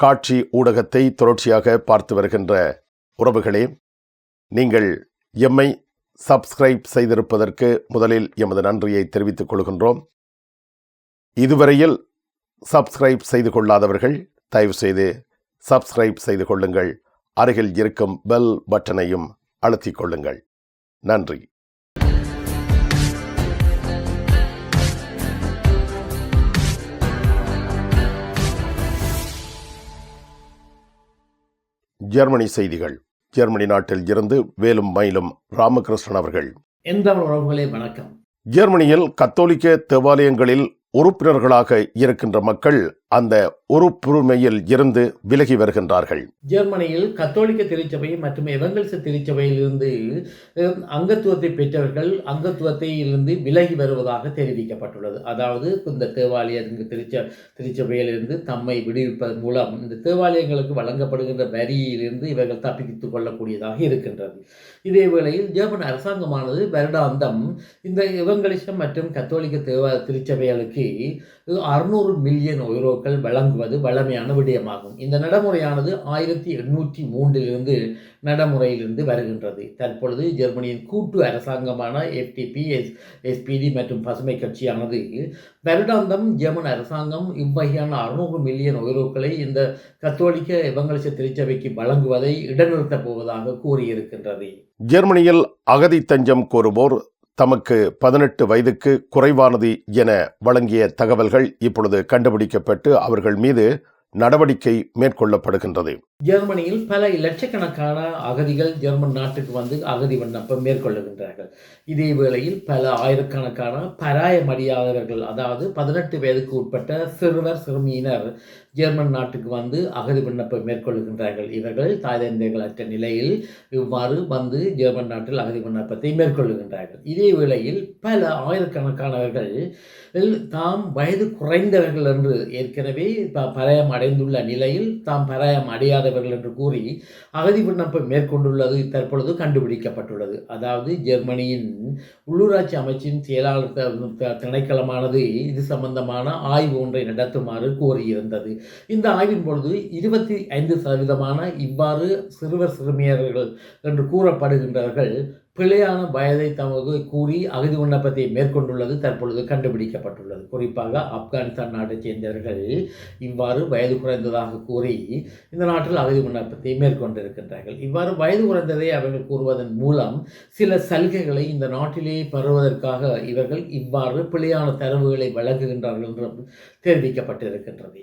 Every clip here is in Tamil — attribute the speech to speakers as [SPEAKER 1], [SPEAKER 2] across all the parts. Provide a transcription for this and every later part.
[SPEAKER 1] காட்சி ஊடகத்தை தொடர்ச்சியாக பார்த்து வருகின்ற உறவுகளே நீங்கள் எம்மை சப்ஸ்கிரைப் செய்திருப்பதற்கு முதலில் எமது நன்றியை தெரிவித்துக் கொள்கின்றோம். இதுவரையில் சப்ஸ்கிரைப் செய்து கொள்ளாதவர்கள் தயவு செய்து சப்ஸ்கிரைப் செய்து கொள்ளுங்கள். அருகில் இருக்கும் பெல் பட்டனையும் அழுத்திக் கொள்ளுங்கள். நன்றி. ஜெர்மனி செய்திகள். ஜெர்மனி நாட்டில் இருந்து வேலும் மயிலும் ராமகிருஷ்ணன் அவர்கள்.
[SPEAKER 2] எந்த உறவுகளே வணக்கம்.
[SPEAKER 1] ஜெர்மனியில் கத்தோலிக்க தேவாலயங்களில் உறுப்பினர்களாக இருக்கின்ற மக்கள் அந்த உறுப்புரிமையில் இருந்து விலகி வருகின்றார்கள்.
[SPEAKER 2] ஜெர்மனியில் கத்தோலிக்க திருச்சபை மற்றும் எவங்கல்ச திருச்சபையிலிருந்து இருந்து அங்கத்துவத்தை பெற்றவர்கள் அங்கத்துவத்தை இருந்து விலகி வருவதாக தெரிவிக்கப்பட்டுள்ளது. அதாவது இந்த தேவாலய திருச்ச திருச்சபையிலிருந்து தம்மை விடுவிப்பதன் மூலம் இந்த தேவாலயங்களுக்கு வழங்கப்படுகின்ற வரியிலிருந்து இவர்கள் தப்பித்துக் கொள்ளக்கூடியதாக இருக்கின்றது. இதே வேளையில் ஜெர்மன் அரசாங்கமானது வருடாந்தம் இந்த எவங்கலிசம் மற்றும் கத்தோலிக்க தேவா திருச்சபைகளுக்கு அறுநூறு மில்லியன் யூரோ யூரோக்கள் வழங்குவது வழமையான விடயமாகும். இந்த நடைமுறையானது ஆயிரத்தி எண்ணூற்றி மூன்றிலிருந்து நடைமுறையிலிருந்து வருகின்றது. தற்பொழுது ஜெர்மனியின் கூட்டு அரசாங்கமான எஃப்டிபி எஸ் எஸ்பிடி மற்றும் பசுமை கட்சியானது வருடாந்தம் ஜெர்மன் அரசாங்கம் இவ்வகையான அறுநூறு மில்லியன் யூரோக்களை இந்த கத்தோலிக்க எவங்கலிச திருச்சபைக்கு வழங்குவதை இடைநிறுத்தப் போவதாக கூறியிருக்கின்றது.
[SPEAKER 1] ஜெர்மனியில் அகதி தஞ்சம் கோருவோர் தமக்கு பதினெட்டு வயதுக்கு குறைவானது என வழங்கிய தகவல்கள் இப்பொழுது கண்டுபிடிக்கப்பட்டு அவர்கள் மீது நடவடிக்கை மேற்கொள்ளப்படுகின்றது.
[SPEAKER 2] ஜெர்மனியில் பல லட்சக்கணக்கான அகதிகள் ஜெர்மன் நாட்டுக்கு வந்து அகதி விண்ணப்பம் மேற்கொள்ளுகின்றார்கள். இதே வேளையில் பல ஆயிரக்கணக்கான பராயமடியாதவர்கள் அதாவது பதினெட்டு வயதுக்கு உட்பட்ட சிறுவர் சிறுமியினர் ஜெர்மன் நாட்டுக்கு வந்து அகதி விண்ணப்பம் மேற்கொள்ளுகின்றார்கள் இவர்கள் தாய் தந்தைகளற்ற நிலையில் இவ்வாறு வந்து ஜெர்மன் நாட்டில் அகதி விண்ணப்பத்தை மேற்கொள்ளுகின்றார்கள் இதே வேளையில் பல ஆயிரக்கணக்கானவர்கள் தாம் வயது குறைந்தவர்கள் என்று ஏற்கனவே பராயம் அடைந்துள்ள நிலையில் தாம் பராயம் அடையாதவர்கள் என்று கூறி அகதி விண்ணப்பம் மேற்கொண்டுள்ளது தற்பொழுது கண்டுபிடிக்கப்பட்டுள்ளது. அதாவது ஜெர்மனியின் உள்ளூராட்சி அமைச்சின் செயலாளர் திணைக்களமானது இது சம்பந்தமான ஆய்வு ஒன்றை நடத்துமாறு கோரியிருந்தது. இந்த ஆய்வின் பொழுது இருபத்தி ஐந்து சதவீதமான இவ்வாறு சிறுவர் சிறுமியர்கள் என்று கூறப்படுகின்றவர்கள் பிழையான வயதை தமது கூறி அகதி விண்ணப்பத்தை மேற்கொண்டுள்ளது தற்பொழுது கண்டுபிடிக்கப்பட்டுள்ளது. குறிப்பாக ஆப்கானிஸ்தான் நாட்டைச் சேர்ந்தவர்கள் இவ்வாறு வயது குறைந்ததாக கூறி இந்த நாட்டில் அகதி விண்ணப்பத்தை மேற்கொண்டிருக்கின்றார்கள். இவ்வாறு வயது குறைந்ததை அவர்கள் கூறுவதன் மூலம் சில சலுகைகளை இந்த நாட்டிலே பெறுவதற்காக இவர்கள் இவ்வாறு பிழையான தரவுகளை வழங்குகின்றார்கள் என்றும் தெரிவிக்கப்பட்டிருக்கின்றது.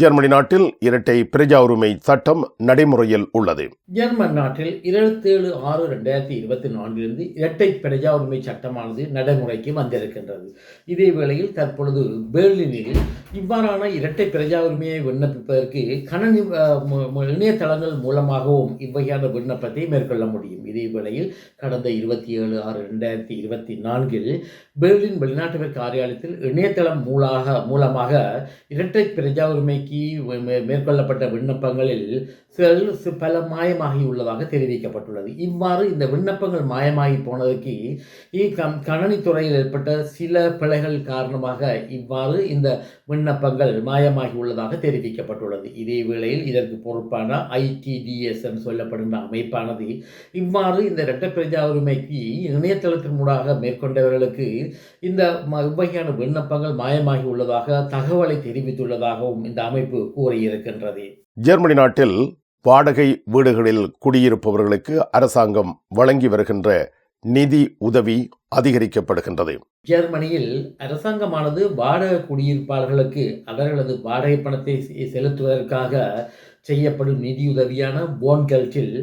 [SPEAKER 1] ஜெர்மனி நாட்டில் இரட்டை பிரஜா உரிமை சட்டம் நடைமுறையில் உள்ளது.
[SPEAKER 2] ஜெர்மன் நாட்டில் இருபத்தேழு ஆறு ரெண்டாயிரத்தி இருபத்தி நான்கிலிருந்து இரட்டை பிரஜா உரிமை சட்டமானது நடைமுறைக்கு வந்திருக்கின்றது. இதே வேளையில் தற்பொழுது பெர்லினில் இவ்வாறான இரட்டை பிரஜா உரிமையை விண்ணப்பிப்பதற்கு கணனி இணையதளங்கள் மூலமாகவும் இவ்வகையான விண்ணப்பத்தை மேற்கொள்ள முடியும். இதே வேளையில் கடந்த இருபத்தி ஏழு ஆறு ரெண்டாயிரத்தி இருபத்தி நான்கில் பெர்லின் வெளிநாட்டவர் காரியாலயத்தில் இணையதளம் மூலாக மூலமாக இரட்டை பிரஜா உரிமை உரிமைக்கு மே- மேற்கொள்ளப்பட்ட விண்ணப்பங்களில் சில பல மாயமாகி உள்ளதாக தெரிவிக்கப்பட்டுள்ளது. இவ்வாறு இந்த விண்ணப்பங்கள் மாயமாகி போனதுக்கு கம் கணனித்துறையில் ஏற்பட்ட சில பிழைகள் காரணமாக இவ்வாறு இந்த விண்ணப்பங்கள் மாயமாகி உள்ளதாக தெரிவிக்கப்பட்டுள்ளது. இதே வேளையில் இதற்கு பொறுப்பான ஐடிடிஎஸ் என்று சொல்லப்படுகிற அமைப்பானது இவ்வாறு இந்த இரட்ட பிரஜா உரிமைக்கு இணையதளத்தின் மூடாக மேற்கொண்டவர்களுக்கு இந்த ம- இவ்வகையான விண்ணப்பங்கள் மாயமாகி உள்ளதாக தகவலை தெரிவித்துள்ளதாகவும் இந்த அமைப்பு கூறியிருக்கின்றது.
[SPEAKER 1] ஜெர்மனி நாட்டில் வாடகை வீடுகளில் குடியிருப்பவர்களுக்கு அரசாங்கம் வழங்கி வருகின்ற நிதி உதவி அதிகரிக்கப்படுகின்றது.
[SPEAKER 2] ஜெர்மனியில் அரசாங்கமானது வாடகை குடியிருப்பாளர்களுக்கு அவர்களது வாடகை பணத்தை செலுத்துவதற்காக செய்யப்படும் நிதியுதவியான போன்கல்ட்டில்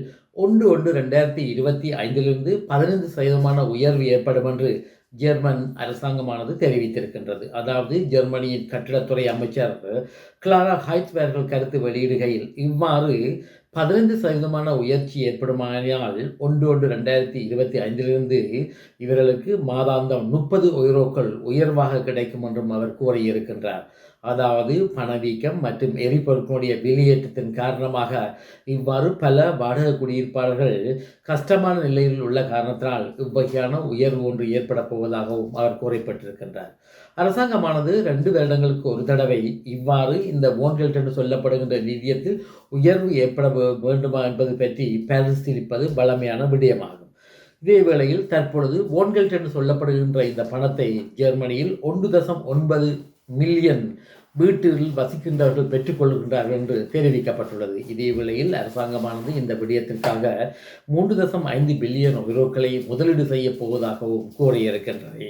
[SPEAKER 2] ஒன்று ஒன்று ரெண்டாயிரத்தி இருபத்தி ஐந்திலிருந்து பதினைந்து சதவீதமான உயர்வு ஏற்படும் என்று ஜெர்மன் அரசாங்கமானது தெரிவித்திருக்கின்றது. அதாவது ஜெர்மனியின் கட்டிடத்துறை அமைச்சர் கிளாரா ஹைட்ஸ்பேர்கள் கருத்து வெளியிடுகையில் இவ்வாறு பதினைந்து சதவீதமான உயர்ச்சி ஏற்படுமானால் ஒன்று ஒன்று ரெண்டாயிரத்தி இருபத்தி ஐந்திலிருந்து இவர்களுக்கு மாதாந்தம் முப்பது உயரோக்கள் உயர்வாக கிடைக்கும் என்றும் அவர் கூறியிருக்கின்றார். அதாவது பணவீக்கம் மற்றும் எரிபொருட்களுடைய வெளியேற்றத்தின் காரணமாக இவ்வாறு பல வாடகை குடியிருப்பாளர்கள் கஷ்டமான நிலையில் உள்ள காரணத்தினால் இவ்வகையான உயர்வு ஒன்று ஏற்பட போவதாகவும் அவர் கூறப்பட்டிருக்கின்றார். அரசாங்கமானது ரெண்டு வருடங்களுக்கு ஒரு தடவை இவ்வாறு இந்த ஓன்கெல்ட் என்று சொல்லப்படுகின்ற நிதியத்தில் உயர்வு ஏற்பட வேண்டுமா என்பது பற்றி பரிசீலிப்பது பழமையான விடயமாகும். இதே வேளையில் தற்பொழுது ஓன்கெல்ட் என்று சொல்லப்படுகின்ற இந்த பணத்தை ஜெர்மனியில் ஒன்று தசம் ஒன்பது மில்லியன் வீட்டில் வசிக்கின்றவர்கள் பெற்றுக்கொள்கின்றார்கள் என்று தெரிவிக்கப்பட்டுள்ளது. இதே வேளையில் அரசாங்கமானது இந்த விடயத்திற்காக மூன்று தசம் ஐந்து பில்லியன் யூரோக்களை முதலீடு செய்யப் போவதாகவும் கூறியிருக்கின்றது.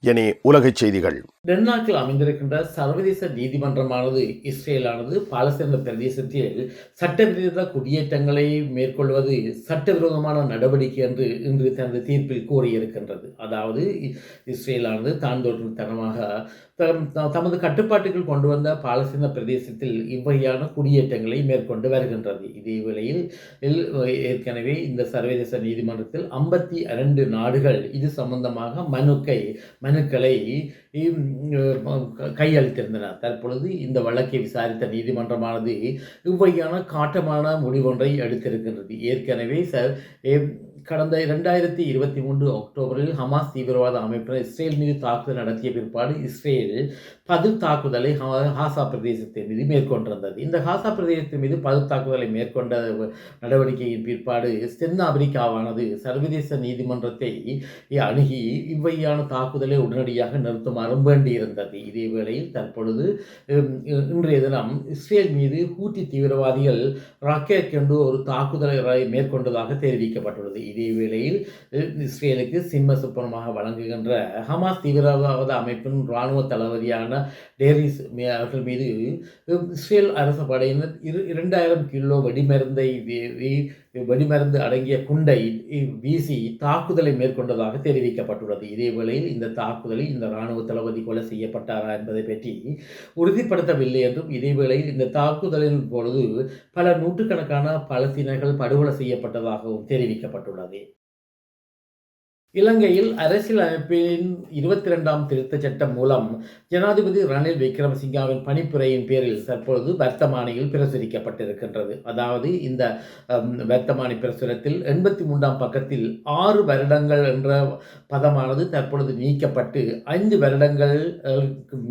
[SPEAKER 1] இனி உலகச் செய்திகள்.
[SPEAKER 2] டென்மார்க்கில் அமைந்திருக்கின்ற சர்வதேச நீதிமன்றமானது இஸ்ரேலானது பாலஸ்தீன பிரதேசத்தில் சட்டவிரோத குடியேற்றங்களை மேற்கொள்வது சட்டவிரோதமான நடவடிக்கை என்று இன்று தனது தீர்ப்பில் கூறியிருக்கின்றது. அதாவது இஸ்ரேலானது தான் தனமாக தம்- த- தமது கட்டுப்பாட்டுக்குள் கொண்டு வந்த பாலஸ்தீன பிரதேசத்தில் இவ்வகையான குடியேற்றங்களை மேற்கொண்டு வருகின்றது. இதே வேளையில் ஏற்கனவே இந்த சர்வதேச நீதிமன்றத்தில் ஐம்பத்தி இரண்டு நாடுகள் இது சம்பந்தமாக மனுக்கை மனுக்களை கையளித்திருந்தனர். தற்பொழுது இந்த வழக்கை விசாரித்த நீதிமன்றமானது இவ்வகையான காட்டமான முடிவொன்றை எடுத்திருக்கின்றது. ஏற்கனவே சார் கடந்த இரண்டாயிரத்தி இருபத்தி மூன்று அக்டோபரில் ஹமாஸ் தீவிரவாத அமைப்பினர் இஸ்ரேல் மீது தாக்குதல் நடத்திய பிற்பாடு இஸ்ரேல் பதில் தாக்குதலை ஹாசா பிரதேசத்தின் மீது மேற்கொண்டிருந்தது. இந்த ஹாசா பிரதேசத்தின் மீது பதில் தாக்குதலை மேற்கொண்ட நடவடிக்கையின் பிற்பாடு தென்னாப்பிரிக்காவானது சர்வதேச நீதிமன்றத்தை அணுகி இவ்வகையான தாக்குதலை உடனடியாக நிறுத்துமாறும் வேண்டியிருந்தது இதே வேளையில் தற்பொழுது இன்றைய தினம் இஸ்ரேல் மீது ஹூத்தி தீவிரவாதிகள் ராக்கெட் கொண்டு ஒரு தாக்குதலை மேற்கொண்டதாக தெரிவிக்கப்பட்டுள்ளது. இதே வேளையில் இஸ்ரேலுக்கு சிம்ம சுப்பனமாக வழங்குகின்ற ஹமாஸ் தீவிரவாத அமைப்பின் இராணுவ தளபதியான டேரிஸ் அவர்கள் மீது இஸ்ரேல் அரசு படையினர் இரு இரண்டாயிரம் கிலோ வெடிமருந்தை வெடிமருந்து அடங்கிய குண்டை வீசி தாக்குதலை மேற்கொண்டதாக தெரிவிக்கப்பட்டுள்ளது. இதே வேளையில் இந்த தாக்குதலில் இந்த இராணுவ தளபதி கொலை செய்யப்பட்டாரா என்பதை பற்றி உறுதிப்படுத்தவில்லை என்றும் இதேவேளை இந்த தாக்குதலின் பொழுது பல நூற்றுக்கணக்கான பலஸ்தீனர்கள் படுகொலை செய்யப்பட்டதாகவும் தெரிவிக்கப்பட்டுள்ளது. இலங்கையில் அரசியல் அமைப்பின் இருபத்தி ரெண்டாம் திருத்த சட்டம் மூலம் ஜனாதிபதி ரணில் விக்ரமசிங்காவின் பணிப்புரையின் பேரில் தற்பொழுது வர்த்தமானியில் பிரசுரிக்கப்பட்டிருக்கின்றது. அதாவது இந்த வர்த்தமானி பிரசுரத்தில் எண்பத்தி மூன்றாம் பக்கத்தில் ஆறு வருடங்கள் என்ற பதமானது தற்பொழுது நீக்கப்பட்டு ஐந்து வருடங்கள்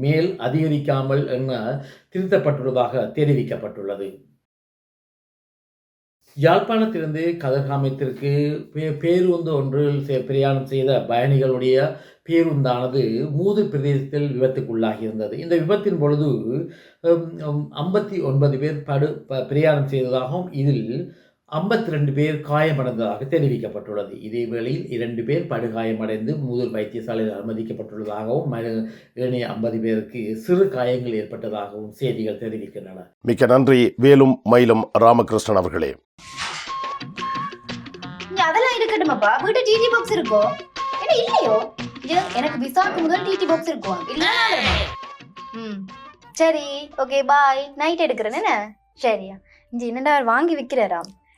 [SPEAKER 2] மேல் அதிகரிக்காமல் என திருத்தப்பட்டுள்ளதாக தெரிவிக்கப்பட்டுள்ளது. யாழ்ப்பாணத்திலிருந்து கதிர்காமத்திற்கு பே பேருந்து ஒன்றில் பிரயாணம் செய்த பயணிகளுடைய பேருந்தானது மூது பிரதேசத்தில் விபத்துக்குள்ளாகியிருந்தது. இந்த விபத்தின் பொழுது ஐம்பத்தி ஒன்பது பேர் படு பிரயாணம் செய்ததாகவும் இதில் ஐம்பத்தி ரெண்டு பேர் காயமடைந்ததாக தெரிவிக்கப்பட்டுள்ளது. இதே வேளையில் இரண்டு பேர் படுகாயமடைந்து மூதூர் வைத்தியசாலையில் அனுமதிக்கப்பட்டுள்ளதாகவும் ஏனைய ஐம்பது பேருக்கு சிறு காயங்கள் ஏற்பட்டதாகவும் செய்திகள் தெரிவிக்கின்றன.
[SPEAKER 1] மிக்க நன்றி. வேலும் மயிலும் ராமகிருஷ்ணன் அவர்களே.
[SPEAKER 3] அதெல்லாம் இருக்கட்டுமாப்பா. வீட்டு டிடி பாக்ஸ் இருக்கோ? என்ன இல்லையோ? எனக்கு விசாக்கு முதல் டிடி பாக்ஸ் இருக்கும் இல்ல ம். சரி ஓகே பாய் நைட் எடுக்கிறேன் என்ன? சரியா. இஞ்சி என்னடா வாங்கி விற்கிறாராம்